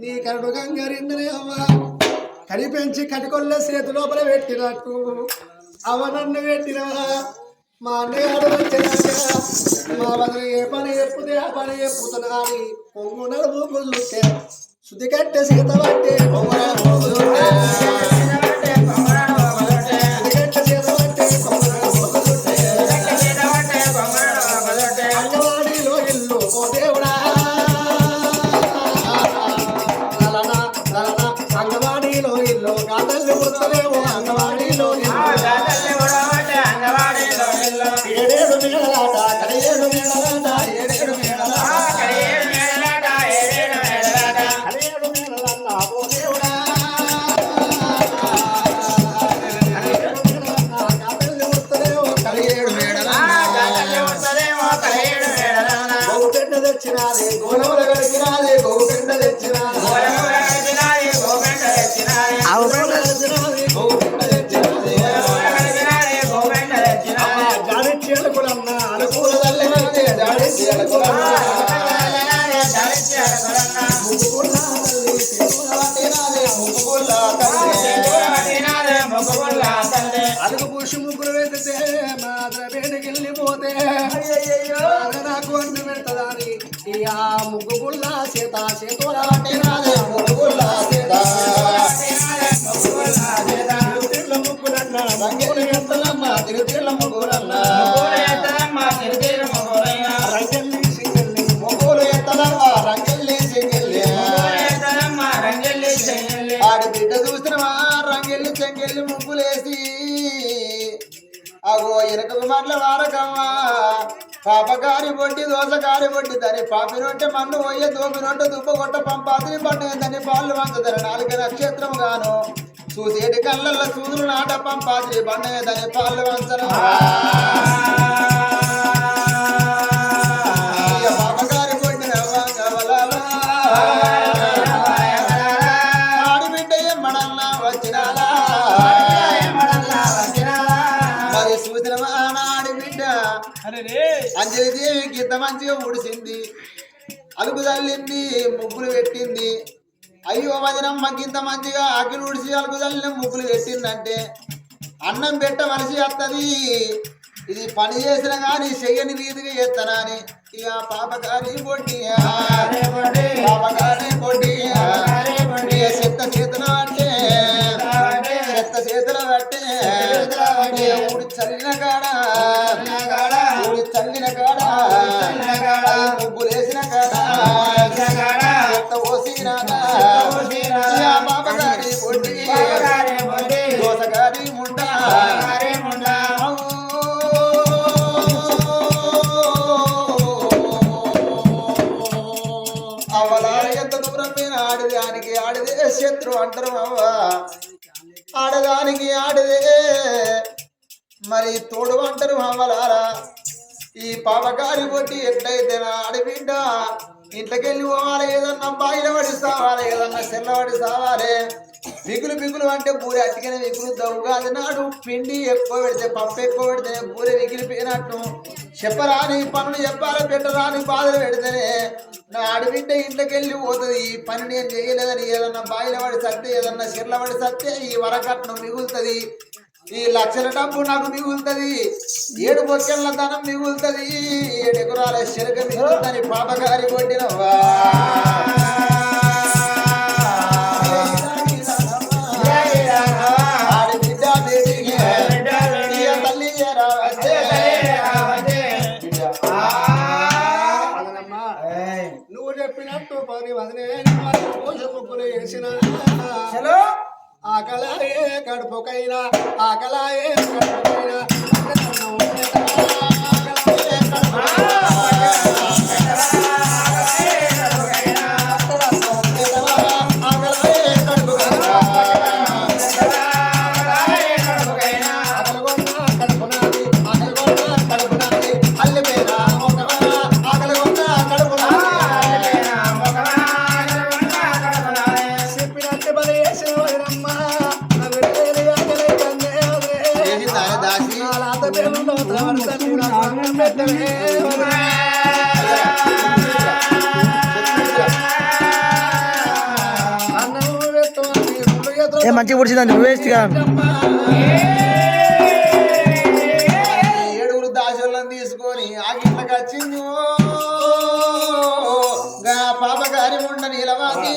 నీ కరుడు గంగరిందనే అవ్వ. కనిపెంచి కటికొల్ల చేతి లోపల పెట్టినట్టు. అవ నన్ను పెట్టినవా? మా అన్నయ్య వచ్చినాక మా వదిలి ఏ పని చెప్పుతే ఆ పని చెప్పుతున్నా అని పొంగు నడుపు చూస్తే శుద్ధి కట్టే సీత పట్టే పొంగు అంగవాడీలో ఇల్లు కాదల్లి పుట్టలేవు అంగవాడి అడుగు పురుషు ముగ్గురు వేస్తే మాత్ర వేడికెళ్ళి పోతే నాకు అన్ను పెడతదాని ఇక ముగ్గు అగో వెనకకు మట్ల వారకమ్మా పాపకారి బొడ్డి దోసకారి బొడ్డి దాని పాపినొట్టె మన్ను పోయే దోపినొట్టె దుబ్బ కొట్ట పంపాతిని పట్టు దాన్ని పాలు వంచదర నాలుగు నక్షత్రం గాను. చూసేటి కళ్ళల్లో సూదులు నాట పంపాతిని బండ దాని పాలు వంచను మరి చూసిన ఆడిబిడ్డ అంజలిదేవికి ఇంత మంచిగా ఉడిసింది అలుగు తల్లింది ముగ్గులు పెట్టింది. అయ్యో వదినమ్మకి ఇంత మంచిగా ఆకిలు ఉడిసి అలుగు తల్లిన ముగ్గులు పెట్టిందంటే అన్నం పెట్ట మనిషి వస్తుంది ఇది పని చేసిన కానీ చెయ్యని రీతిగా చేస్తానా అని ఇక పాపకారి పొట్టి ఊడి చల్లిన కాడ. ఊడి చల్లిన కాడ. ముగ్గులేసిన కాడ. చెత్త పోసిన పాపగారి పొట్టి దోసగారి ముండ. అవలాల ఎంత దూరం మీద ఆడదానికి ఆడదే శత్రు అంటారు అవ్వ. ఆడదానికి ఆడదే మరి తోడు అంటారు మామలారా? ఈ పాపకారి కొట్టి ఎట్లయితే నా ఆడబిడ్డ ఇంట్లోకెళ్ళి పోవాలి ఏదన్నా బాయిల పడి సావాలి ఏదన్నా సెల్లబడి సావాలి. మిగులు మిగులు అంటే బూరె బిగులు మిగులు దవ్వుగాది నాడు పిండి ఎక్కువ పెడితే పప్పు ఎక్కువ పెడితే బూరె మిగిలిపోయినట్టు. చెప్పరాని పనులు చెప్పాలి పెట్టరాని బాధలు పెడితేనే నా ఆడబిడ్డ ఇంట్లోకెళ్ళి పోతుంది. ఈ పని నేను చేయలేదని ఏదన్నా బాయిల పడి సత్తే ఏదన్నా సిర్ల పడి సత్తే ఈ వరకట్నం మిగులుతుంది. ఈ లక్షల డబ్బు నాకు మిగులుతుంది. ఏడు బొక్కెళ్ళ ధనం మిగులుతుంది. ఏడు ఎకరాల శరక మిగులుతుందని పాపగారి కొట్టినవా ఆడి బిడ్డ బేటికి ఇయ్య తల్లి ఏరా వచ్చే. అదనమ్మా, నువ్వు చెప్పినట్టు పని వదిలే ముగ్గులు వేసిన. ఆకలాయే కడుపుకైనా ఆకలాయే కడుపుకైనా. ఏ మంచి పొడిచిందండి వేస్ట్గా ఏడుగురు దాసులను తీసుకొని ఆ గిట్లకు వచ్చింది. గా పాప గారి ఉండ నిలవాలి